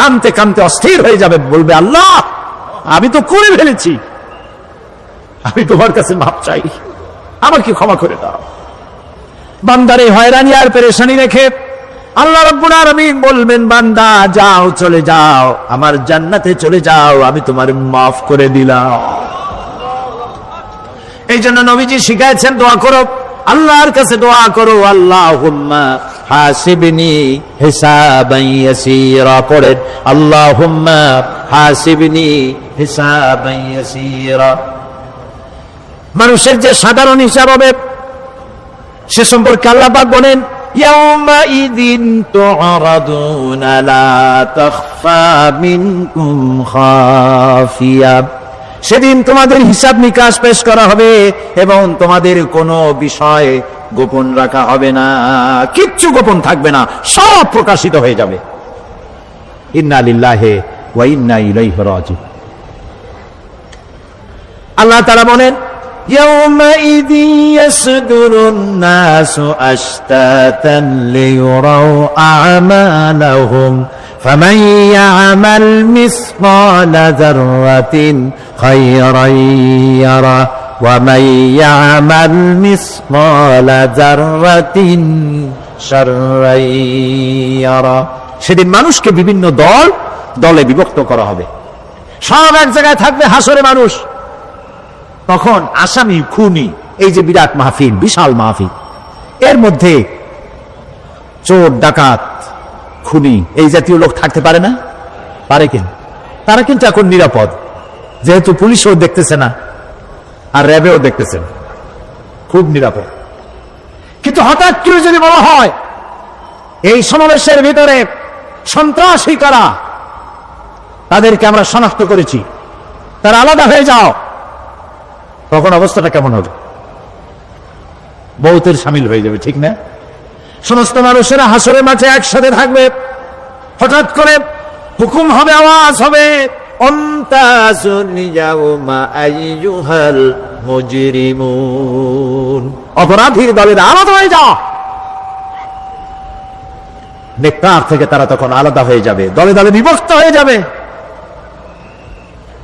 কানতে কানতে অস্থির হয়ে যাবে, বলবে, আল্লাহ, আমি তো করে ফেলেছি। আমি তোমার কাছে মাপ চাই। আমাকে ক্ষমা করে দাও। বান্দারে হয়রানি আর পেরেশানি রেখে আল্লাহ রব্বুল আলামিন বলবেন, বান্দা, যাও, চলে যাও। আমার জান্নাতে চলে যাও। আমি তোমার মাফ করে দিলাম। এই জন্য নবীজি শিখাইছেন, দোয়া করো। আল্লাহর কাছে দোয়া করো, আল্লাহুম্মা হাসিবনি হিসাবান পড়েন, আল্লাহুম্মা হাসিবনি হিসাবান মানুষের যে সাধারণ হিসাব হবে, সে সম্পর্কে আল্লাহ পাক বলেন ইয়াউমাইদিন তু'রাদুনা লা তাখফা মিনকুম খাফিয়া। সেদিন তোমাদের হিসাব নিকাশ পেশ করা হবে এবং তোমাদের কোনো বিষয় গোপন রাখা হবে না কিচ্ছু গোপন থাকবে না সব প্রকাশিত হয়ে যাবে ইন্না লিল্লাহে ওয়া ইন্না ইলাইহি রাজিউন আল্লাহ তাআলা বলেন يومئذ يصدر الناس أشتاتا ليروا أعمالهم فمن يعمل مثقال ذرة خيرا يره ومن يعمل مثقال ذرة شرا يره সেদিন মানুষকে বিভিন্ন দল দলে বিভক্ত করা হবে সব এক জায়গায় থাকবে হাসরে মানুষ তখন আসামি খুনি এই যে বিরাট মাহফিল বিশাল মাহফিল এর মধ্যে চোর ডাকাত খুনি এই জাতীয় লোক থাকতে পারে না? পারে কিন? তারা কিন্তু এখন নিরাপদ। যেহেতু পুলিশও দেখতেছে না, আর র্যাবেও দেখতেছে না। খুব নিরাপদ। কিন্তু হঠাৎ করে যদি বলা হয়, এই সমাবেশের ভিতরে সন্ত্রাসী কারা, তাদেরকে আমরা শনাক্ত করেছি, তারা আলাদা হয়ে যাও, তখন অবস্থাটা কেমন হবে? বহুতের সামিল হয়ে যাবে, ঠিক না? সমস্ত মানুষেরা হাসরের মাঠে একসাথে থাকবে। হঠাৎ করে হুকুম হবে, আওয়াজ হবে অপরাধীর দলের আলাদা হয়ে যাও থেকে তারা তখন আলাদা হয়ে যাবে, দলে দলে বিভক্ত হয়ে যাবে।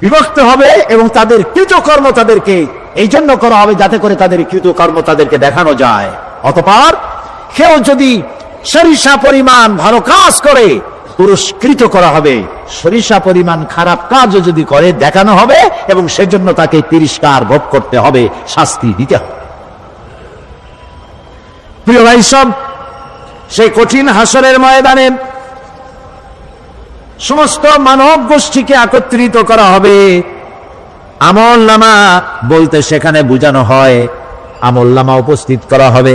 বিভক্ত হবে এবং তাদের কৃতকর্ম তাদেরকে এই জন্য করা হবে যাতে করে তাদের কৃতকর্ম তাদেরকে দেখানো যায়। অতপর কেউ যদি সরিষা পরিমাণ ভালো কাজ করে, পুরস্কৃত করা হবে। সরিষা পরিমাণ খারাপ কাজও যদি করে, দেখানো হবে এবং সেজন্য তাকে তিরস্কার ভোগ করতে হবে, শাস্তি দিতে হবে। প্রিয় ভাই সব সেই কঠিন হাসরের ময়দানে সমস্ত মানব গোষ্ঠীকে একত্রিত করা হবে। আমল নামা বলতে সেখানে বুঝানো হয়, আমল নামা উপস্থিত করা হবে।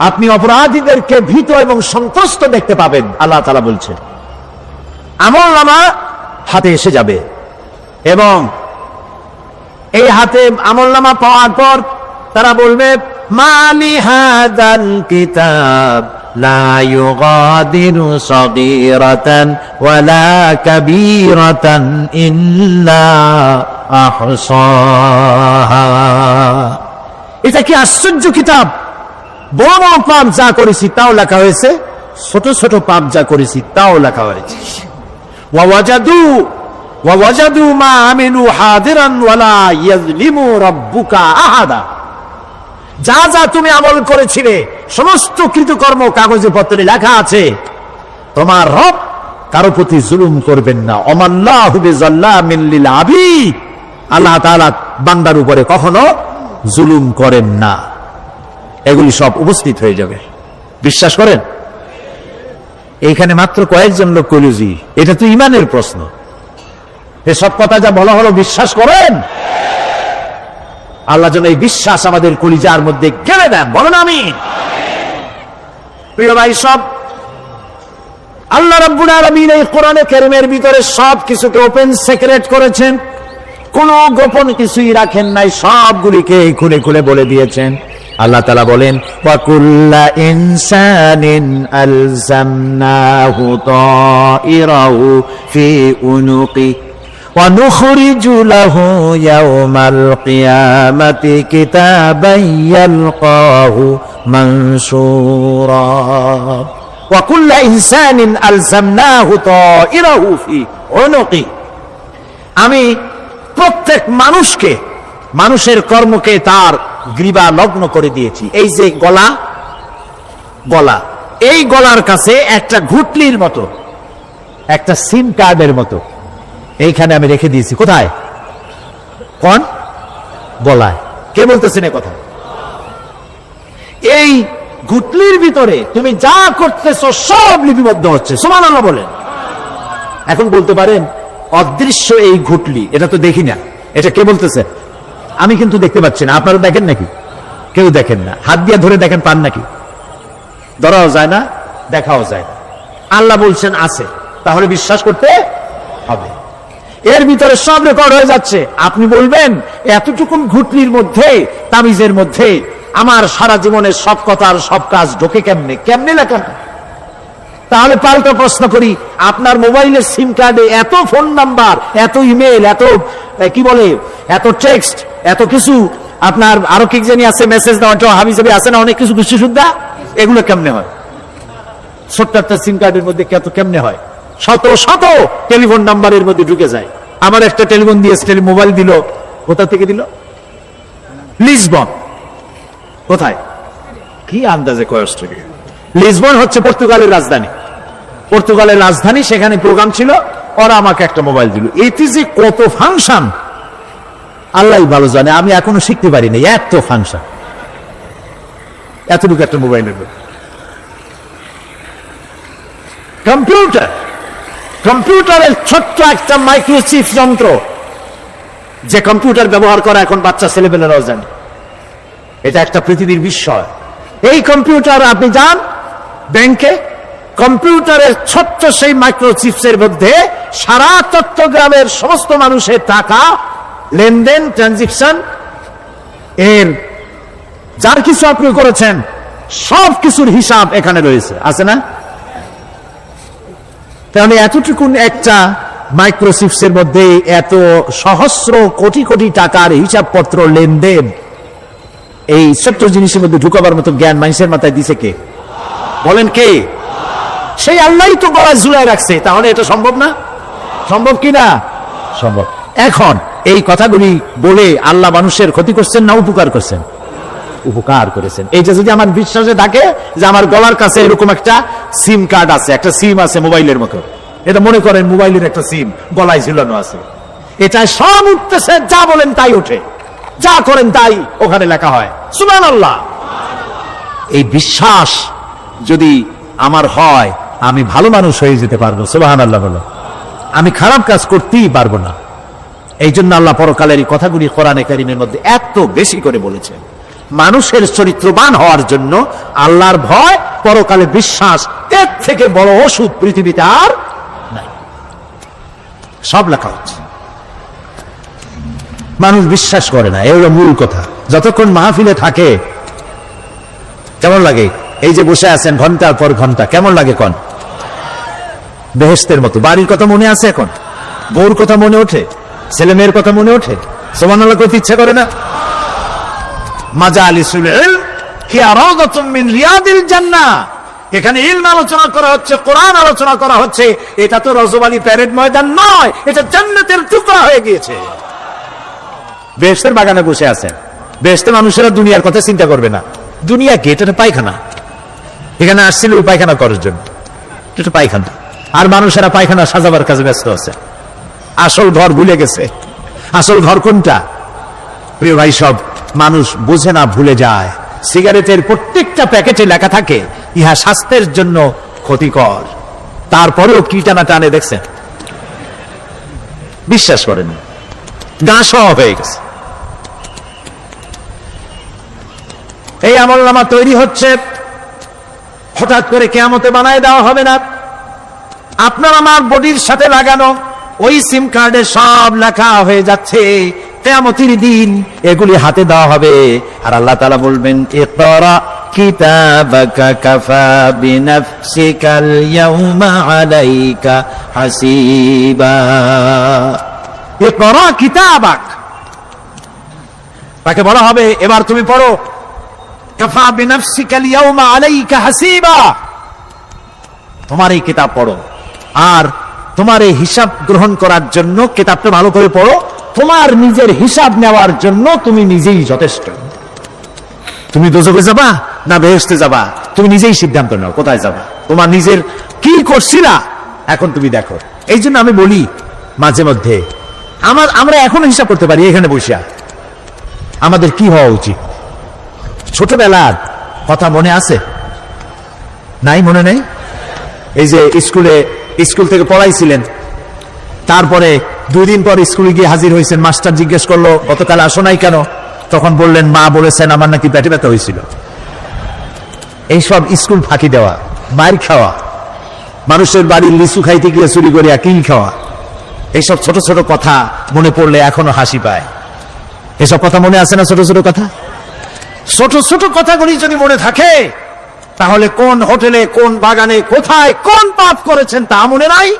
আপনি অপরাধীদেরকে ভীত এবং সন্ত্রস্ত দেখতে পাবেন, আল্লাহ তালা বলছেন। আমল নামা হাতে এসে যাবে। এবং এই হাতে আমল নামা পাওয়ার পর তারা বলবে, মালি হাদাল কিতাব এটা কি আশ্চর্য কিতাব? বড় বড় পাপ যা করেছি তাও লেখা হয়েছে, ছোট ছোট পাপ যা করেছি তাও লেখা হয়েছে। ওয়াজাদু ওয়াজাদু মা আমিনু হাদিরান ওয়ালা ইয়াজলিমু আহাদা। যা যা তুমি আমল করেছিলে, সমস্ত কৃতকর্ম কাগজে পত্রে লেখা আছে। তোমার রব কারও প্রতি জুলুম করবেন না। অমাল্লাহু বিজাল্লামিন লিল আবিদ। আল্লাহ তাআলা বান্দার উপরে কখনো জুলুম করেন না। এগুলি সব উপস্থিত হয়ে যাবে। বিশ্বাস করেন? এইখানে মাত্র কয়েকজন লোক কইলুজি এটা তো ইমানের প্রশ্ন। এসব কথা যা বলা হলো, বিশ্বাস করেন? আল্লাহ যেন এই বিশ্বাস আমাদের কলিজার মধ্যে গেড়ে দেন। বলেন আমি প্রিয় ভাই, সব আল্লাহ কারীমের ভিতরে সব কিছুকে ওপেন সেক্রেট করেছেন। কোনো গোপন কিছুই রাখেন নাই, সবগুলিকে খুলে খুলে বলে দিয়েছেন। আল্লাহ তালা বলেন ওয়াকুল্লা ইনসানিন আলজামনাহু তাইরাহু ফি উনুকি ونخرج له يوم القيامة كتابا يلقاه منشورا وكل إنسان ألزمناه طائره في عنقه আমি প্রত্যেক মানুষকে মানুষের কর্মকে তার গ্রীবা লগ্ন করে দিয়েছি। এই যে গলা গলা, এই গলার কাছে একটা ঘুটলির মতো, একটা সিম কার্ডের মতো, এইখানে আমি রেখে দিয়েছি। কোথায়? কোন? গলায়। কে বলতেছেন এ কথা? এই ঘুটলির ভিতরে তুমি যা করতেছো সব লিপিবদ্ধ হচ্ছে। সমান আল্লাহ বলেন। এখন বলতে পারেন, অদৃশ্য এই ঘুটলি, এটা তো দেখি না। এটা কে বলতেছে? আমি কিন্তু দেখতে পাচ্ছি না। আপনারা দেখেন নাকি? কেউ দেখেন না। হাত দিয়ে ধরে দেখেন পান নাকি? ধরাও যায় না, দেখাও যায় না। আল্লাহ বলছেন, আছে। তাহলে বিশ্বাস করতে হবে। এর ভিতরে সব রেকর্ড হয়ে যাচ্ছে। আপনি বলবেন এতটুকুন ঘুটনির মধ্যে, তামিজের মধ্যে আমার সারা জীবনের সব কথার সব কাজ ঢোকে কেমনে? কেমনে লেখা? তাহলে পাল্টা প্রশ্ন করি, আপনার মোবাইলের সিম কার্ডে এত ফোন নাম্বার, এত ইমেল, এত কি বলে, এত টেক্সট, এত কিছু, আপনার আরও কি জানি আছে, মেসেজ দেওয়া হাবি যাবি আছে না, অনেক কিছু কিছু সুদ্ধা, এগুলো কেমনে হয়? ছোট্ট সিম কার্ডের মধ্যে কত কেমনে হয়? শত শত টেলিফোন নাম্বারের মধ্যে ঢুকে যায়। আমার একটা টেলিফোন দিয়ে মোবাইল দিল। কোথা থেকে দিল? লিসবন। কোথায়? কি আন্দাজে কয়স থেকে লিসবন হচ্ছে পর্তুগালের রাজধানী। পর্তুগালের রাজধানী, সেখানে প্রোগ্রাম ছিল। ওরা আমাকে একটা মোবাইল দিল। এতে যে কত ফাংশন আল্লাহ ভালো জানে, আমি এখনও শিখতে পারিনি এত ফাংশন এতটুকু একটা মোবাইলের কম্পিউটার কম্পিউটারের ছোট্ট একটা মাইক্রোচিপ যন্ত্র। যে কম্পিউটার ব্যবহার করা এখন বাচ্চা ছেলেপেলেরাও জানে। এটা একটা পৃথিবীর বিস্ময়। এই কম্পিউটার আপনি যান ব্যাংকে কম্পিউটারের ছোট্ট সেই মাইক্রোচিপসের মধ্যে সারা চট্টগ্রামের সমস্ত মানুষের টাকা, লেনদেন ট্রানজেকশন এর যার কিছু আপনি করেছেন, সব কিছুর হিসাব এখানে রয়েছে। আছে না? তাহলে এতটুকুন একটা মাইক্রোচিপসের মধ্যে এত সহস্র কোটি কোটি টাকার হিসাবপত্র, লেনদেন, এই ছোট্ট জিনিসের মধ্যে ঢুকাবার মতো জ্ঞান মানুষের মাথায় দিছে কে? বলেন কে? সেই আল্লাহই তো গলায় ঝুলাই রাখছে। তাহলে এটা সম্ভব না? সম্ভব কি না? সম্ভব। এখন এই কথাগুলি বলে আল্লাহ মানুষের ক্ষতি করছেন না উপকার করছেন? উপকার করেছেন। এইটা যদি আমার বিশ্বাসে থাকে যে আমার গলার কাছে এরকম একটা সিম কার্ড আছে, একটা সিম আছে মোবাইলের মতো। এটা মনে করেন মোবাইলের একটা সিম, গলায় ঝুলানো আছে। এটা সব উঠতেছে, যা বলেন তাই ওঠে। যা করেন তাই ওখানে লেখা হয়। সুমান আল্লাহ এই বিশ্বাস যদি আমার হয়, আমি ভালো মানুষ হয়ে যেতে পারব। সুবাহান আল্লাহ বলো। আমি খারাপ কাজ করতেই পারব না। এই জন্য আল্লাহ পরকালের এই কথাগুলি কোরআনে কারিমের মধ্যে এত বেশি করে বলেছেন। মানুষের চরিত্রবান হওয়ার জন্য আল্লাহর ভয়, পরকালে বিশ্বাস, এর থেকে বড় ওষুধ পৃথিবীতে আর নাই। সব লেখা হচ্ছে। মানুষ বিশ্বাস করে না এগুলো মূল কথা। যতক্ষণ মাহফিলে থাকে, কেমন লাগে? এই যে বসে আছেন ঘণ্টার পর ঘণ্টা, কেমন লাগে কন বেহেস্তের মতো। বাড়ির কথা মনে আছে এখন? বউর কথা মনে ওঠে? ছেলে মেয়ের কথা মনে ওঠে? সমান আল্লাহ করতে ইচ্ছা করে না? মাজা আলী সুলেল এখানে ইলম আলোচনা করা হচ্ছে, কোরআন আলোচনা করা হচ্ছে। এটা তো রজবালি প্যারেড ময়দান নয়, এটা জান্নাতের টুকরা হয়ে গিয়েছে। বেহেস্তের বাগানে বসে আছেন। বেহেস্তে মানুষেরা দুনিয়ার কথা চিন্তা করবে না। দুনিয়া এটা পায়খানা। এখানে আসছিল পায়খানা করার জন্য। এটা পায়খানা। আর মানুষেরা পায়খানা সাজাবার কাজে ব্যস্ত আছে। আসল ঘর ভুলে গেছে। আসল ঘর কোনটা? প্রিয় ভাই, সব মানুষ বোঝে না ভুলে যায়। সিগারেটের প্রত্যেকটা প্যাকেটে লেখা থাকে, ইহা স্বাস্থ্যের জন্য ক্ষতিকর। তারপরেও কি টানা টানে দেখছেন? বিশ্বাস করেন গা সহ হয়ে গেছে। এই আমল নামা তৈরি হচ্ছে হঠাৎ করে কেয়ামতে বানায় দেওয়া হবে না। আপনার আমার বডির সাথে লাগানো ওই সিম কার্ডে সব লেখা হয়ে যাচ্ছে। কেয়ামতির দিন এগুলি হাতে দেওয়া হবে। আর আল্লাহ তাআলা বলবেন তাকে বলা হবে, এবার তুমি পড়ো কাফা বিনাফসিকাল আলাইকা হাসিবা। তোমার এই কিতাব পড়ো। আর তোমার এই হিসাব গ্রহণ করার জন্য কিতাবটা ভালো করে পড়ো। তোমার নিজের হিসাব নেওয়ার জন্য তুমি নিজেই যথেষ্ট। তুমি দোজকে যাবা না বেহেস্তে যাবা? তুমি নিজেই সিদ্ধান্ত নাও, কোথায় যাবা? তোমার নিজের কি করছিলা? এখন তুমি দেখো। এই জন্য আমি বলি মাঝে মধ্যে, আমার, আমরা এখনও হিসাব করতে পারি, এখানে বসিয়া। আমাদের কি হওয়া উচিত? ছোটবেলার কথা মনে আছে? নাই, মনে নেই? এই যে স্কুলে, স্কুল থেকে পড়াইছিলেন, তারপরে দুই দিন পর স্কুলে গিয়ে হাজির হয়েছেন, মাস্টার জিজ্ঞেস করল, গতকাল আসো নাই কেন? তখন বললেন, মা বলেছেন, আমার নাকি পেটে ব্যথা হয়েছিল। এইসব স্কুল ফাঁকি দেওয়া, মার খাওয়া, মানুষের বাড়ির লিচু খাইতে গিয়ে চুরি করিয়া কিল খাওয়া, এইসব ছোট ছোট কথা মনে পড়লে এখনও হাসি পায়। এসব কথা মনে আছে না ছোট ছোট কথা? ছোট ছোট কথাগুলি যদি মনে থাকে, তাহলে কোন হোটেলে, কোন বাগানে, কোথায়, কোন পাপ করেছেন তা মনে নাই?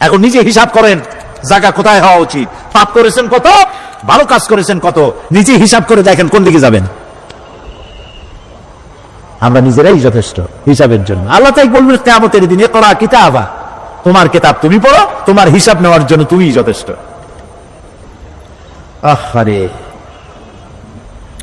এখন নিজে হিসাব করেন, জায়গা কোথায় হওয়া উচিত। পাপ করেছেন কত, ভালো কাজ করেছেন কত, নিজে হিসাব করে দেখেন কোন দিকে যাবেন। আমরা নিজেরাই যথেষ্ট হিসাবের জন্য। আল্লাহ তাই বলবেন কেমতের দিনে করা কিতাবা। তোমার কিতাব তুমি পড়ো, তোমার হিসাব নেওয়ার জন্য তুমিই যথেষ্ট। আহারে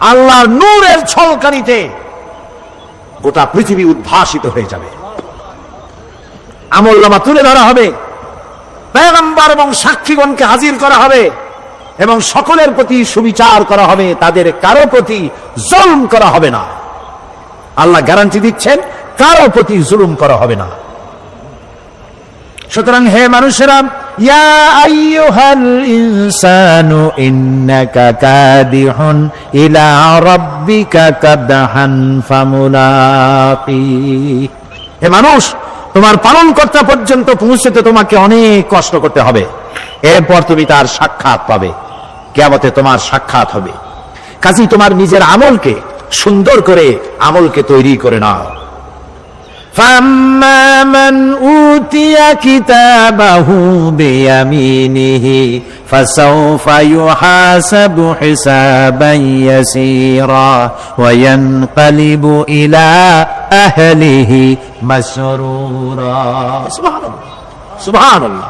আল্লাহর নূরের ঝলকানিতে গোটা পৃথিবী উদ্ভাসিত হয়ে যাবে। আমল্লামা তুলে ধরা হবে পেগম্বর এবং সাক্ষীগণকে হাজির করা হবে এবং সকলের প্রতি সুবিচার করা হবে, তাদের কারও প্রতি জুলুম করা হবে না। আল্লাহ গ্যারান্টি দিচ্ছেন, কারও প্রতি জুলুম করা হবে না। সুতরাং হে মানুষেরা ইয়া ইলা মানুষ, তোমার পালন কর্তা পর্যন্ত পৌঁছতে তোমাকে অনেক কষ্ট করতে হবে। এরপর তুমি তার সাক্ষাৎ পাবে। কেয়ামতে তোমার সাক্ষাৎ হবে। কাজী তোমার নিজের আমলকে সুন্দর করে আমলকে তৈরি করে নাও। فأما من أوتي كتابه بيمينه فسوف يحاسب حسابا يسيرا وينقلب إلى أهله مسرورا سبحان الله سبحان الله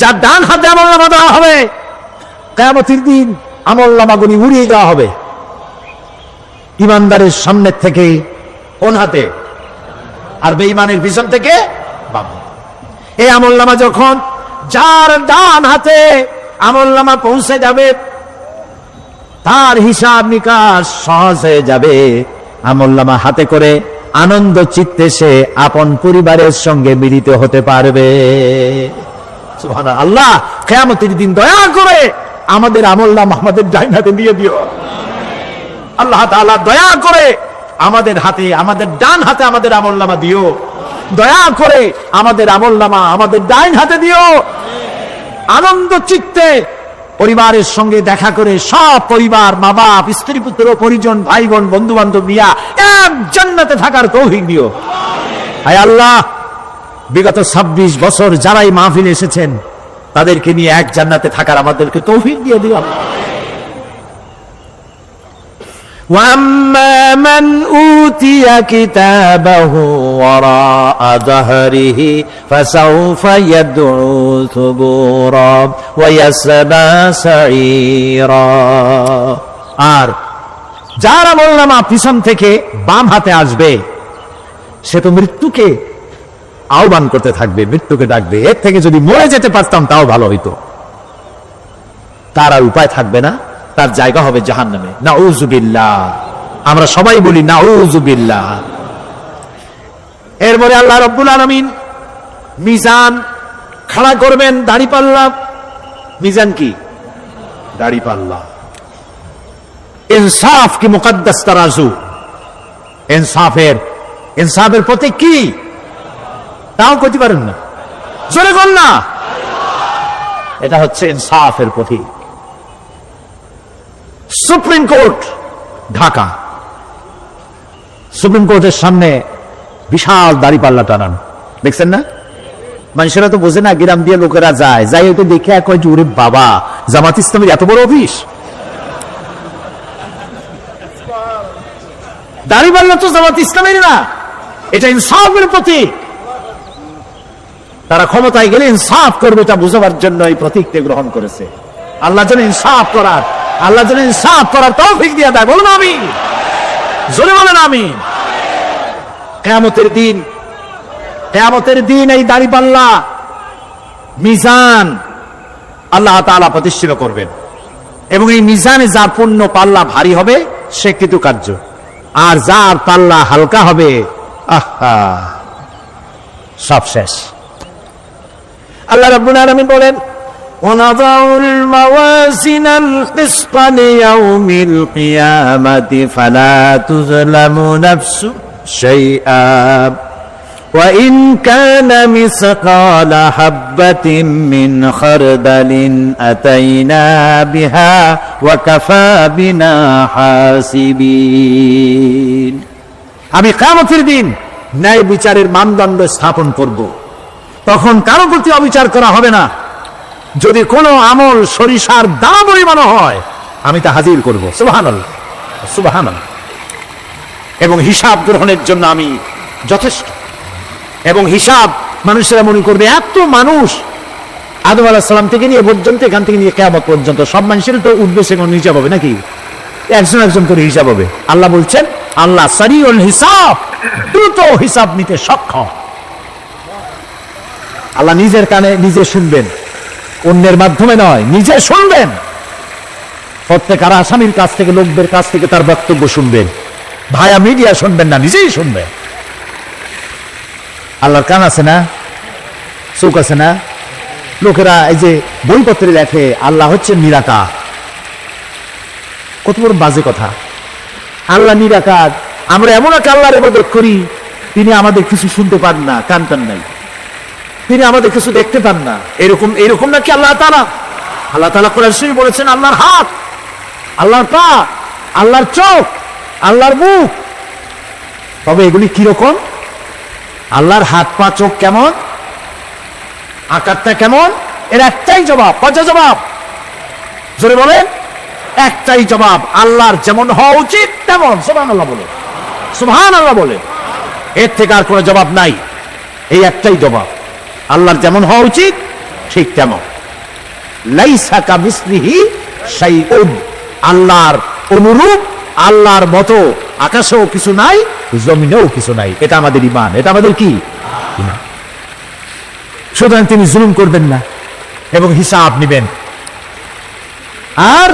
যার ডান হাতে আমল নামা দেওয়া হবে কেমতির দিন আমল নামাগুলি উড়িয়ে দেওয়া হবে ইমানদারের সামনের থেকে কোন হাতে আর বেঈমানের পিছন থেকে বাম। এই আমলনামা যখন যার ডান হাতে আমলনামা পৌঁছে যাবে, তার হিসাব নিকাশ সহজ হয়ে যাবে। আমলনামা হাতে করে আনন্দ চিত্তে সে আপন পরিবারের সঙ্গে মিলিত হতে পারবে। আল্লাহ কেয়ামতের দিন দয়া করে আমাদের আমলনামা আমাদের ডাইন হাতে দিয়ে দিও। আল্লাহ তাআলা দয়া করে আমাদের হাতে, আমাদের ডান হাতে আমাদের আমল নামা দিও। দয়া করে আমাদের আমল নামা আমাদের ডাইন হাতে দিও। আনন্দ চিত্তে পরিবারের সঙ্গে দেখা করে সব পরিবার, মা বাপ, স্ত্রী, পুত্র, পরিজন ভাই বোন বন্ধু বান্ধব নিয়া এক জান্নাতে থাকার তৌফিক দিও। হায় আল্লাহ, বিগত ২৬ বছর যারাই মাহফিল এসেছেন, তাদেরকে নিয়ে এক জান্নাতে থাকার আমাদেরকে তৌফিক দিয়ে দিও। واما من اوتي كتابه وراء ظهره فسوف يدعو ثبورا ويسبى سعيرا আর যার আমলনামা পিছন থেকে বাম হাতে আসবে সে তো মৃত্যুকে আহ্বান করতে থাকবে মৃত্যুকে ডাকবে এর থেকে যদি মরে যেতে পারতাম তাও ভালো হইতো তার আর উপায় থাকবে না তার জায়গা হবে জাহান নামে নাউজুবিল্লাহ আমরা সবাই বলি নাউজুবিল্লাহ এরপরে আল্লাহ রব্বুল আলমিন মিজান খাড়া করবেন দাড়ি পাল্লা মিজান কি? দাড়ি পাল্লা ইনসাফ কি মুকদ্দাস তারাজু? ইনসাফের। ইনসাফের প্রতীক কি? তাও করতে পারেন না। জোরে কর না। এটা হচ্ছে ইনসাফের প্রতীক সুপ্রিম কোর্ট, ঢাকা। সুপ্রিম কোর্টের সামনে বিশাল দাড়িপাল্লা টানানো। দেখছেন না? মানুষেরা তো বোঝে না, গ্রাম দিয়ে লোকেরা যায়। যাই ওটা দেখে কয় যে, ওরে বাবা, জামাত ইসলামের এত বড় অফিস? দাড়িপাল্লা তো জামাত ইসলামের না। এটা ইনসাফের প্রতীক। তারা ক্ষমতায় গেলে ইনসাফ করবে, এটা বোঝাবার জন্য এই প্রতীককে গ্রহণ করেছে। আল্লাহ যেন ইনসাফ করার আল্লাহ যেন ইনসাফ করার তৌফিক দিয়ে দেয়। বলুন আমি জোরে বলেন আমি কেয়ামতের দিন কেয়ামতের দিন এই দাড়িপাল্লা মিজান আল্লাহ তাআলা প্রতিষ্ঠিত করবেন। এবং এই মিজানে যার পূর্ণ পাল্লা ভারী হবে, সে কিন্তু কার্য আর যার পাল্লা হালকা হবে, আহা, সব শেষ। আল্লাহ রাব্বুল আলামিন বলেন ونضع الموازين القسط ليوم القيامة فلا تظلم نفس شيئا وإن كان مثقال حبة من خردل أتينا بها وكفى بنا حاسبين আমি কামতের দিন ন্যায় বিচারের মানদণ্ড স্থাপন করব তখন কারো প্রতি অবিচার করা হবে না যদি কোনো আমল সরিষার দাম পরিমাণও হয়, আমি তা হাজির করব। সুবাহান সুবাহান এবং হিসাব গ্রহণের জন্য আমি যথেষ্ট। এবং হিসাব মানুষেরা মনে করবে, এত মানুষ আদম আলাহ সালাম থেকে নিয়ে পর্যন্ত, এখান থেকে নিয়ে কেমন পর্যন্ত, সব মানুষের তো উঠবে সেখানে হিসাব হবে নাকি? একজন একজন করে হিসাব হবে। আল্লাহ বলছেন, আল্লাহ সারিউল হিসাব, দ্রুত হিসাব নিতে সক্ষম। আল্লাহ নিজের কানে নিজে শুনবেন। অন্যের মাধ্যমে নয়, নিজে শুনবেন। প্রত্যেক আর আসামির কাছ থেকে, লোকদের কাছ থেকে তার বক্তব্য শুনবেন। ভায়া মিডিয়া শুনবেন না, নিজেই শুনবেন। আল্লাহর কান আছে না? চোখ আছে না? লোকেরা এই যে বইপত্রে লেখে, আল্লাহ হচ্ছে নিরাকার। কত বড় বাজে কথা। আল্লাহ নিরাকার। আমরা এমন এক আল্লাহর করি, তিনি আমাদের কিছু শুনতে পান না, কান টান নাই। তিনি আমাদের কিছু দেখতে পান না। এরকম এরকম নাকি আল্লাহ তালা আল্লাহ তালা কোরআন শরীফ বলেছেন, আল্লাহর হাত, আল্লাহর পা, আল্লাহর চোখ, আল্লাহর মুখ। তবে এগুলি কীরকম আল্লাহর হাত, পা, চোখ কেমন? আকারটা কেমন? এর একটাই জবাব। কয়টা জবাব? জোরে বলেন। একটাই জবাব, আল্লাহর যেমন হওয়া উচিত, তেমন। সুবহান আল্লাহ বলে। সুবহান আল্লাহ বলে। এর থেকে আর কোনো জবাব নাই। এই একটাই জবাব। আল্লাহর যেমন হওয়া উচিত, ঠিক তেমন। আল্লাহর অনুরূপ, আল্লাহর মতো আকাশেও কিছু নাই, জমিনেও কিছু নাই। এটা আমাদের ইমান এটা আমাদের কি? সুতরাং তিনি জুলুম করবেন না এবং হিসাব নিবেন। আর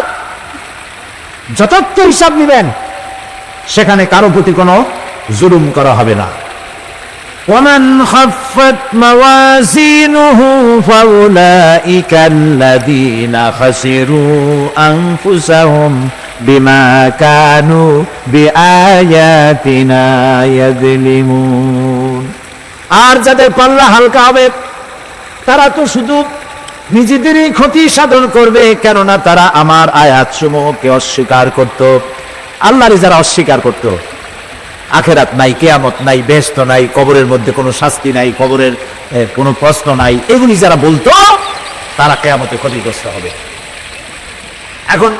যথার্থ হিসাব নিবেন, সেখানে কারও প্রতি কোনো জুলুম করা হবে না। ومن خفت موازينه فأولئك الذين خسروا أنفسهم بما كانوا بآياتنا يظلمون আর যাদের পাল্লা হালকা হবে তারা তো শুধু নিজেদেরই ক্ষতি সাধন করবে কেননা তারা আমার আয়াত সমূহকে অস্বীকার করত আল্লাহরে যারা অস্বীকার করত আখেরাত নাই, কেয়ামত নাই, ব্যস্ত নাই, কবরের মধ্যে কোনো শাস্তি নাই, কবরের কোনো প্রশ্ন নাই। এগুলি যারা বলতো, তারা কেয়ামতে ক্ষতিগ্রস্ত হবে। এখন,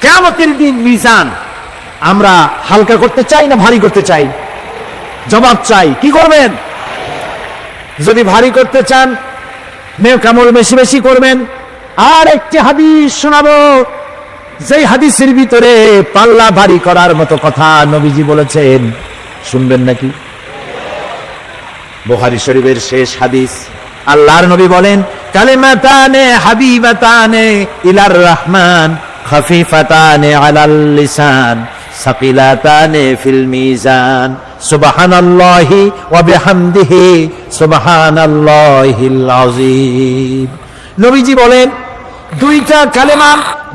কেয়ামতের দিন মিজান, আমরা হালকা করতে চাই না ভারী করতে চাই? জবাব চাই। কি করবেন? যদি ভারী করতে চান, নেক আমল বেশি বেশি করবেন। আর একটি হাদিস শোনাবো। যেই হাদিসের ভিতরে পাল্লা ভারী করার মতো কথা নবীজি বলেছেন, শুনবেন নাকি? বুখারী শরীফের শেষ হাদিস, আল্লাহর নবী বলেন, কালিমাতানে হাবিবাতানে ইলার রহমান, খাফিফাতানে আলাল লিসান, সাকিলাতানে ফিল মিজান, সুবহানাল্লাহি ওয়া বিহামদিহি, সুবহানাল্লাহিল আযীম। নবীজি বলেন দুইটা কালেমা,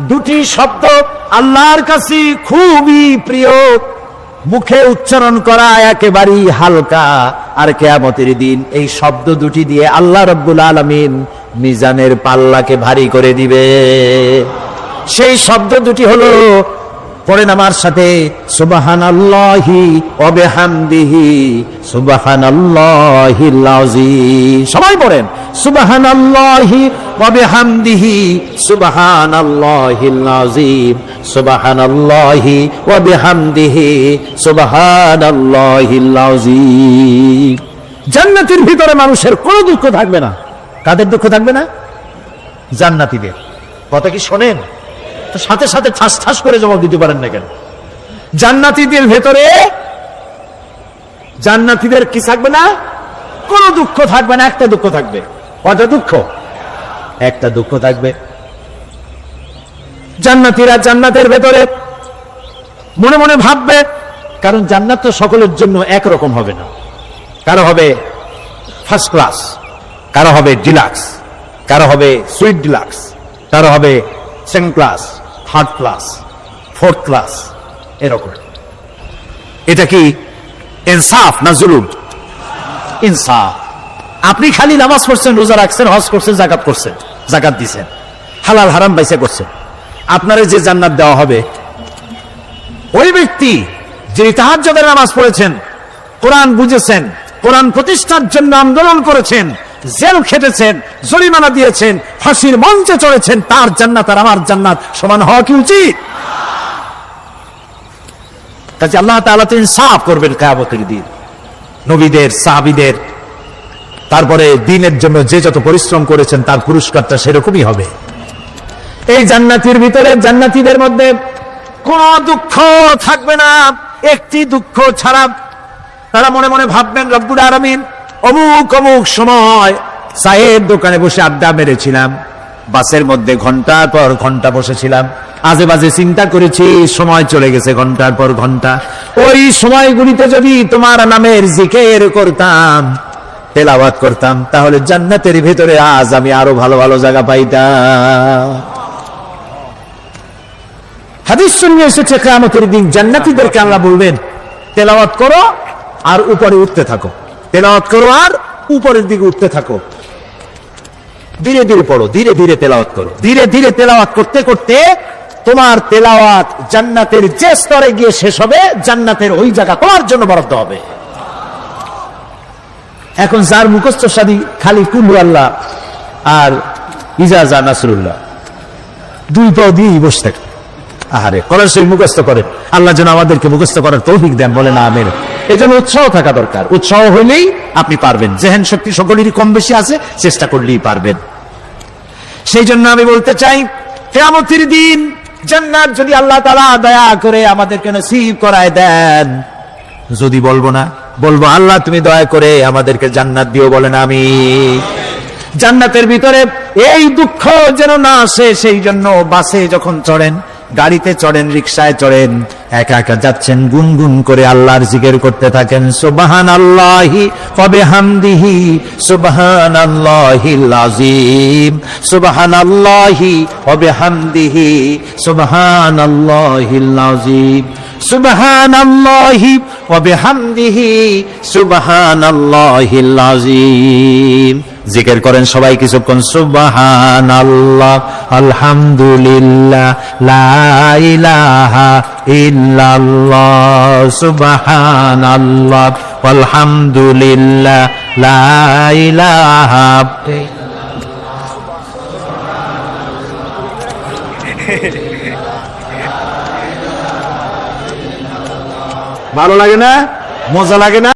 দুটি শব্দ আল্লাহর কাছে খুবই প্রিয়। মুখে উচ্চারণ করা একেবারেই হালকা। আর কেয়ামতের দিন এই শব্দ দুটি দিয়ে আল্লাহ রব্বুল আলমিন মিজানের পাল্লাকে ভারী করে দিবে। সেই শব্দ দুটি হলো পড়েন আমার সাথে সুবাহান আল্লাহি অবেহামদিহি সুবাহান আল্লাহি সবাই পড়েন সুবাহান আল্লাহি অবেহামদিহি সুবাহান আল্লাহি আজিম সুবাহান আল্লাহি অবেহামদিহি সুবাহান আল্লাহি আজিম জান্নাতের ভিতরে মানুষের কোনো দুঃখ থাকবে না। কাদের দুঃখ থাকবে না? জান্নাতীদের। কথা কি শোনেন? সাথে সাথে ঠাস ঠাস করে জবাব দিতে পারেন না কেন? জান্নাতীদের ভেতরে জান্নাতীদের কি থাকবে না? কোনো দুঃখ থাকবে না, একটা দুঃখ থাকবে। কয়টা দুঃখ? একটা দুঃখ থাকবে। জান্নাতীরা জান্নাতের ভেতরে মনে মনে ভাববে, কারণ জান্নাত তো সকলের জন্য একরকম হবে না। কারও হবে ফার্স্ট ক্লাস কারও হবে ডিলাক্স কারও হবে সুইট ডিলাক্স কারও হবে second class third class, fourth class, এরকম। এটা কি ইনসাফ না জুলুম? ইনসাফ। আপনি খালি নামাজ পড়ছেন, রোজা রাখছেন, হজ করছেন, জাকাত করছেন, জাকাত দিছেন, হালাল হারাম বাইসা করছেন। আপনারা যে জান্নাত দেওয়া হবে, ওই ব্যক্তি যিনি তাহাজ্জুদের নামাজ পড়েছেন, কোরআন বুঝেছেন, কোরআন প্রতিষ্ঠার জন্য আন্দোলন করেছেন জেল খেটেছেন, জরিমানা দিয়েছেন, ফাঁসির মঞ্চে চড়েছেন, তার জান্নাত আর আমার জান্নাত সমান হওয়া কি উচিত? কাজে আল্লাহ তাআলা তো ইনসাফ করবেন কিয়ামতের দিন। নবীদের, সাহাবীদের, তারপরে দিনের জন্য যে যত পরিশ্রম করেছেন, তার পুরস্কারটা সেরকমই হবে। এই জান্নাতির ভিতরে জান্নাতীদের মধ্যে কোন দুঃখ থাকবে না, একটি দুঃখ ছাড়া তারা মনে মনে ভাববেন, রব্বুল আরামিন অমুক অমুক সময় চায়ের দোকানে বসে আড্ডা মেরেছিলাম। বাসের মধ্যে ঘণ্টার পর ঘণ্টা বসেছিলাম। আজে বাজে চিন্তা করেছি, সময় চলে গেছে ঘণ্টার পর ঘণ্টা। ওই সময়গুলিতে যদি তোমার নামের জিকের করতাম, তেলাওয়াত করতাম, তাহলে জান্নাতের ভেতরে আজ আমি আরও ভালো ভালো জায়গা পাইতাম। হাদিস শুনিয়ে এসেছে, কেয়ামতের দিন জান্নাতীদেরকে আল্লাহ বলবেন, তেলাওয়াত করো আর উপরে উঠতে থাকো। তেলাওয়াত করো আর উপরের দিকে উঠতে থাকো। ধীরে ধীরে পড়ো, ধীরে ধীরে তেলাওয়াত করো। ধীরে ধীরে তেলাওয়াত করতে করতে তোমার তেলাওয়াত জান্নাতের যে স্তরে গিয়ে শেষ হবে, জান্নাতের ওই জায়গা তোমার জন্য বরাদ্দ হবে। এখন যার মুখস্থ সাদি খালি কুল্লু আল্লাহ আর ইজাজা নাসরুল্লাহ। দুই পাও দিয়েই বসে থাকে। আহারে সেই মুখস্থ করে আল্লাহ যেন আমাদেরকে মুখস্থ করার তৌফিক দেন বলে না আমের এই জন্য উৎসাহ থাকা দরকার। উৎসাহ হইলেই আপনি পারবেন। জেহেন শক্তি সকলেরই কম বেশি আছে, চেষ্টা করলেই পারবেন। সেই জন্য আমি বলতে চাই, কেয়ামতির দিন জান্নাত যদি আল্লাহ তালা দয়া করে আমাদেরকে নসিব করায় দেন, যদি বলব না, বলব, আল্লাহ তুমি দয়া করে আমাদেরকে জান্নাত দিও, বলেন আমি জান্নাতের ভিতরে এই দুঃখ যেন না আসে, সেই জন্য বাসে যখন চড়েন গাড়িতে চড়েন রিক্সায় চড়েন, একা একা যাচ্ছেন, গুনগুন করে আল্লাহর জিকের করতে থাকেন। সুবাহান আল্লাহি কবে হামদিহি? সুবাহান আল্লাহি লাজিম সুবাহান আল্লাহি কবে হামদিহি? সুবাহান আল্লাহি আজিম সুবহান আল্লাহি ওয়া বিহামদিহি সুবহান আল্লাহিল আযীম। জিকির করেন সবাই কিছুক্ষণ সুবহান আল্লাহ আলহামদুলিল্লাহ, লা ইলাহা ইল্লাল্লাহ সুবহান আল্লাহ আলহামদুলিল্লাহ লা ইলাহা। ভালো লাগে না? মজা লাগে না?